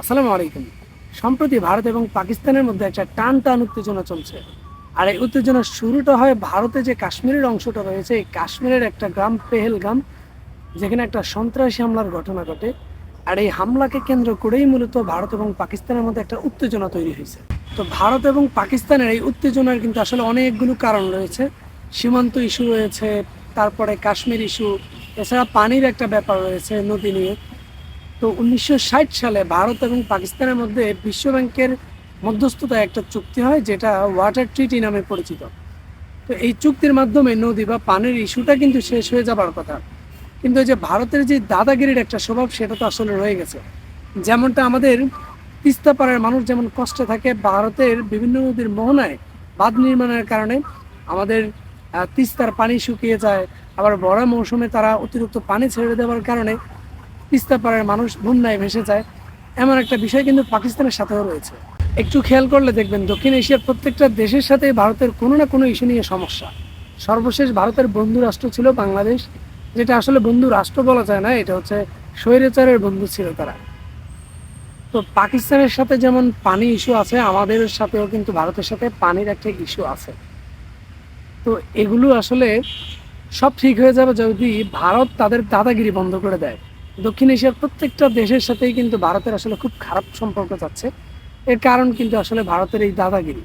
আসসালামু আলাইকুম। সম্প্রতি ভারত এবং পাকিস্তানের মধ্যে একটা টান টান উত্তেজনা চলছে। আর এই উত্তেজনার শুরুটা হয় ভারতে যে কাশ্মীরের অংশটা রয়েছে, এই কাশ্মীরের একটা গ্রাম পেহেলগাম, যেখানে একটা সন্ত্রাসী হামলার ঘটনা ঘটে। আর এই হামলাকে কেন্দ্র করেই মূলত ভারত এবং পাকিস্তানের মধ্যে একটা উত্তেজনা তৈরি হয়েছে। তো ভারত এবং পাকিস্তানের এই উত্তেজনার কিন্তু আসলে অনেকগুলো কারণ রয়েছে। সীমান্ত ইস্যু রয়েছে, তারপরে কাশ্মীর ইস্যু, এছাড়া পানির একটা ব্যাপার রয়েছে নদী নিয়ে। তো উনিশশো ষাট সালে ভারত এবং পাকিস্তানের মধ্যে বিশ্বব্যাংকের মধ্যস্থতায় একটা চুক্তি হয়, যেটা ওয়াটার ট্রিটি নামে পরিচিত। তো এই চুক্তির মাধ্যমে নদী বা পানির ইস্যুটা কিন্তু শেষ হয়ে যাবার কথা। কিন্তু যে ভারতের যে দাদাগিরির একটা স্বভাব, সেটা তো আসলে রয়ে গেছে। যেমনটা আমাদের তিস্তা পাড়ার মানুষ যেমন কষ্টে থাকে, ভারতের বিভিন্ন নদীর মোহনায় বাঁধ নির্মাণের কারণে আমাদের তিস্তার পানি শুকিয়ে যায়। আবার বড় মৌসুমে তারা অতিরিক্ত পানি ছেড়ে দেওয়ার কারণে তিস্তা পাড়ার মানুষ বন্যায় ভেসে যায়, এমন একটা বিষয় কিন্তু পাকিস্তানের সাথেও রয়েছে। একটু খেয়াল করলে দেখবেন, দক্ষিণ এশিয়ার প্রত্যেকটা দেশের সাথে ভারতের কোনো না কোনো ইস্যু নিয়ে সমস্যা। সর্বশেষ ভারতের বন্ধু রাষ্ট্র ছিল বাংলাদেশ, যেটা আসলে বন্ধু রাষ্ট্র বলা যায় না, এটা হচ্ছে স্বৈরাচারের বন্ধু ছিল তারা। তো পাকিস্তানের সাথে যেমন পানি ইস্যু আছে, আমাদের সাথেও কিন্তু ভারতের সাথে পানির একটা ইস্যু আছে। তো এগুলো আসলে সব ঠিক হয়ে যাবে যদি ভারত তাদের দাদাগিরি বন্ধ করে দেয়। দক্ষিণ এশিয়ার প্রত্যেকটা দেশের সাথেই কিন্তু ভারতের আসলে খুব খারাপ সম্পর্ক যাচ্ছে। এর কারণ কিন্তু আসলে ভারতের এই দাদাগিরি।